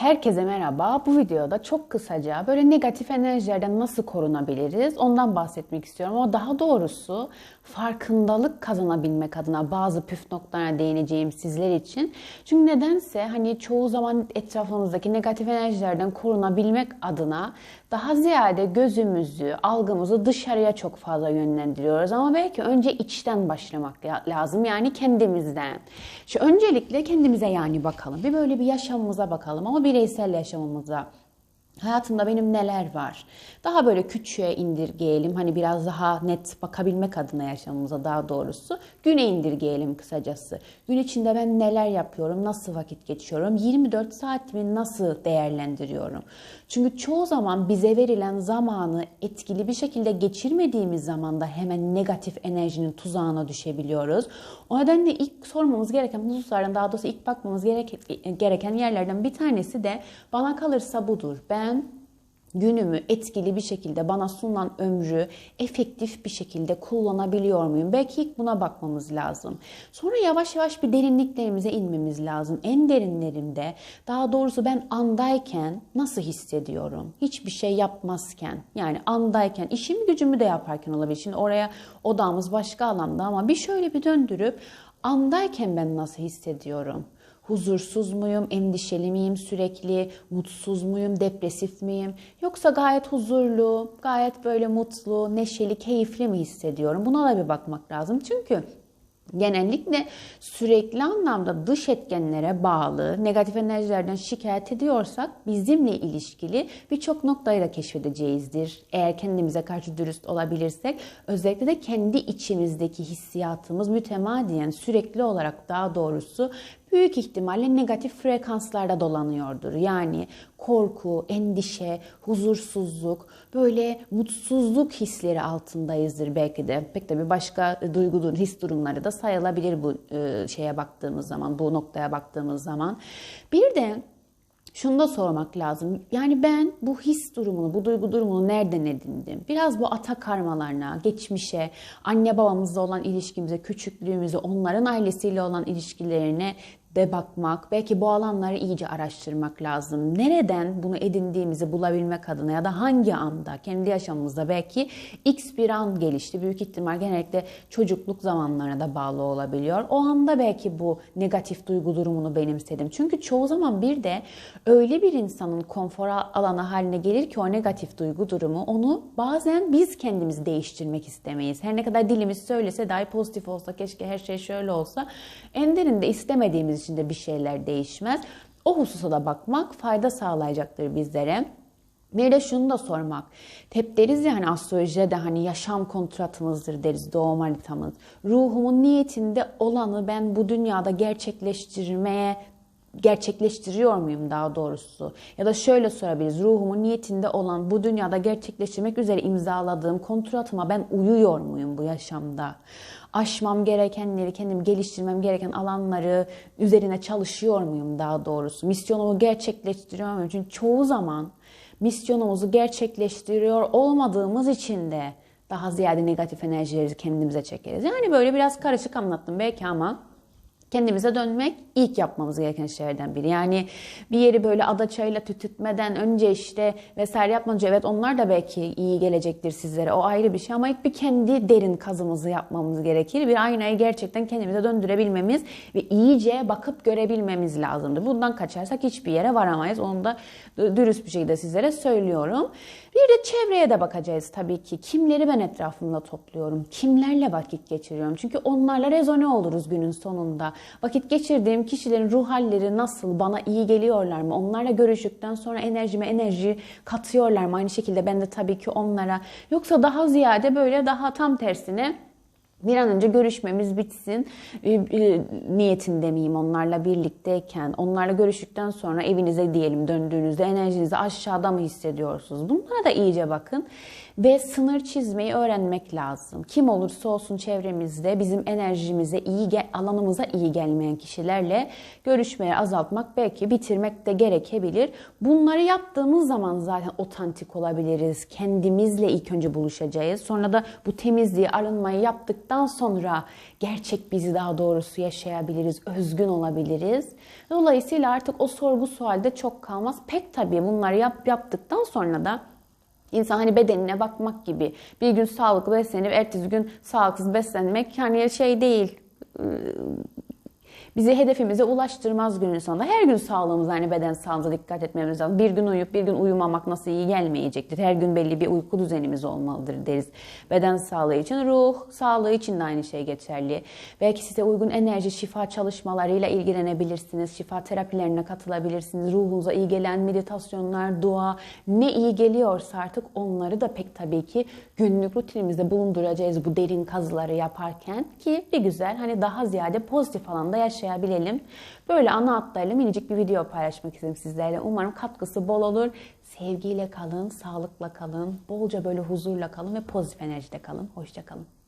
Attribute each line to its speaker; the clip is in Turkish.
Speaker 1: Herkese merhaba. Bu videoda çok kısaca böyle negatif enerjilerden nasıl korunabiliriz ondan bahsetmek istiyorum. Ama daha doğrusu farkındalık kazanabilmek adına bazı püf noktalarına değineceğim sizler için. Çünkü nedense hani çoğu zaman etrafımızdaki negatif enerjilerden korunabilmek adına daha ziyade gözümüzü, algımızı dışarıya çok fazla yönlendiriyoruz. Ama belki önce içten başlamak lazım. Yani kendimizden. Şu öncelikle kendimize yani bakalım. Bir böyle bir yaşamımıza bakalım ama bireysel yaşamımıza. Hayatımda benim neler var? Daha böyle küçüğe indirgeyelim. Hani biraz daha net bakabilmek adına yaşamımıza daha doğrusu. Güne indirgeyelim kısacası. Gün içinde ben neler yapıyorum? Nasıl vakit geçiyorum? 24 saatimi nasıl değerlendiriyorum? Çünkü çoğu zaman bize verilen zamanı etkili bir şekilde geçirmediğimiz zaman da hemen negatif enerjinin tuzağına düşebiliyoruz. O nedenle ilk sormamız gereken hususlardan daha doğrusu ilk bakmamız gereken yerlerden bir tanesi de bana kalırsa budur. Ben ben günümü etkili bir şekilde bana sunulan ömrü efektif bir şekilde kullanabiliyor muyum? Belki ilk buna bakmamız lazım. Sonra yavaş yavaş bir derinliklerimize inmemiz lazım. En derinlerinde daha doğrusu ben andayken nasıl hissediyorum? Hiçbir şey yapmazken yani andayken işimi gücümü de yaparken olabilir. Şimdi oraya odamız başka alanda ama bir şöyle bir döndürüp andayken ben nasıl hissediyorum? Huzursuz muyum, endişeli miyim sürekli, mutsuz muyum, depresif miyim? Yoksa gayet huzurlu, gayet böyle mutlu, neşeli, keyifli mi hissediyorum? Buna da bir bakmak lazım. Çünkü genellikle sürekli anlamda dış etkenlere bağlı negatif enerjilerden şikayet ediyorsak bizimle ilişkili birçok noktayı da keşfedeceğizdir. Eğer kendimize karşı dürüst olabilirsek özellikle de kendi içimizdeki hissiyatımız mütemadiyen sürekli olarak daha doğrusu büyük ihtimalle negatif frekanslarda dolanıyordur. Yani korku, endişe, huzursuzluk, böyle mutsuzluk hisleri altındayızdır belki de. Pek bir başka duygu, his durumları da sayılabilir bu e, şeye baktığımız zaman, bu noktaya baktığımız zaman. Bir de şunu da sormak lazım. Yani ben bu his durumunu, bu duygu durumunu nereden edindim? Biraz bu ata karmalarına, geçmişe, anne babamızla olan ilişkimize, küçüklüğümüze, onların ailesiyle olan ilişkilerine de bakmak, belki bu alanları iyice araştırmak lazım. Nereden bunu edindiğimizi bulabilmek adına ya da hangi anda kendi yaşamımızda belki x bir an gelişti. Büyük ihtimal genellikle çocukluk zamanlarına da bağlı olabiliyor. O anda belki bu negatif duygu durumunu benimsedim. Çünkü çoğu zaman bir de öyle bir insanın konfor alanı haline gelir ki o negatif duygu durumu onu bazen biz kendimizi değiştirmek istemeyiz. Her ne kadar dilimiz söylese dahi pozitif olsa keşke her şey şöyle olsa en derinde istemediğimiz içinde bir şeyler değişmez. O hususa da bakmak fayda sağlayacaktır bizlere. Bir de şunu da sormak. Hep deriz ya hani astrolojide de hani yaşam kontratımızdır deriz doğum haritamız. Ruhumun niyetinde olanı ben bu dünyada gerçekleştirmeye gerçekleştiriyor muyum daha doğrusu? Ya da şöyle sorabiliriz. Ruhumun niyetinde olan bu dünyada gerçekleştirmek üzere imzaladığım kontratıma ben uyuyor muyum bu yaşamda? Aşmam gerekenleri, kendim geliştirmem gereken alanları üzerine çalışıyor muyum daha doğrusu? Misyonumu gerçekleştiriyor muyum? Çünkü çoğu zaman misyonumuzu gerçekleştiriyor olmadığımız için de daha ziyade negatif enerjileri kendimize çekeriz. Yani böyle biraz karışık anlattım belki ama kendimize dönmek ilk yapmamız gereken şeylerden biri. Yani bir yeri böyle adaçayla tütütmeden önce işte vesaire yapmadan evet onlar da belki iyi gelecektir sizlere. O ayrı bir şey ama ilk bir kendi derin kazımızı yapmamız gerekir. Bir aynayı gerçekten kendimize döndürebilmemiz ve iyice bakıp görebilmemiz lazımdır. Bundan kaçarsak hiçbir yere varamayız. Onu da dürüst bir şekilde sizlere söylüyorum. Bir de çevreye de bakacağız tabii ki. Kimleri ben etrafımda topluyorum? Kimlerle vakit geçiriyorum? Çünkü onlarla rezone oluruz günün sonunda. Vakit geçirdiğim kişilerin ruh halleri nasıl? Bana iyi geliyorlar mı? Onlarla görüştükten sonra enerjime enerji katıyorlar mı? Aynı şekilde ben de tabii ki onlara. Yoksa daha ziyade böyle daha tam tersine bir an önce görüşmemiz bitsin. E, e, niyetinde miyim onlarla birlikteyken. Onlarla görüştükten sonra evinize diyelim döndüğünüzde enerjinizi aşağıda mı hissediyorsunuz? Bunlara da iyice bakın ve sınır çizmeyi öğrenmek lazım. Kim olursa olsun çevremizde bizim enerjimize iyi alanımıza iyi gelmeyen kişilerle görüşmeyi azaltmak belki bitirmek de gerekebilir. Bunları yaptığımız zaman zaten otantik olabiliriz. Kendimizle ilk önce buluşacağız. Sonra da bu temizliği arınmayı yaptık yaptıktan sonra gerçek bizi daha doğrusu yaşayabiliriz, özgün olabiliriz. Dolayısıyla artık o sorgu sualde çok kalmaz. Pek tabii bunları yap, yaptıktan sonra da İnsan hani bedenine bakmak gibi bir gün sağlıklı beslenip ertesi gün sağlıksız beslenmek yani şey değil bizi hedefimize ulaştırmaz günün sonunda. Her gün sağlığımıza yani beden sağlığımıza dikkat etmemiz lazım. Bir gün uyuyup bir gün uyumamak nasıl iyi gelmeyecektir. Her gün belli bir uyku düzenimiz olmalıdır deriz. Beden sağlığı için, ruh sağlığı için de aynı şey geçerli. Belki size uygun enerji, şifa çalışmalarıyla ilgilenebilirsiniz. Şifa terapilerine katılabilirsiniz. Ruhunuza iyi gelen meditasyonlar, dua ne iyi geliyorsa artık onları da pek tabii ki günlük rutinimizde bulunduracağız bu derin kazıları yaparken ki bir güzel hani daha ziyade pozitif alanda yaşayabilirsiniz yaşayabilelim. Böyle ana hatlarıyla minicik bir video paylaşmak istedim sizlerle. Umarım katkısı bol olur. Sevgiyle kalın, sağlıkla kalın, bolca böyle huzurla kalın ve pozitif enerjide kalın. Hoşçakalın.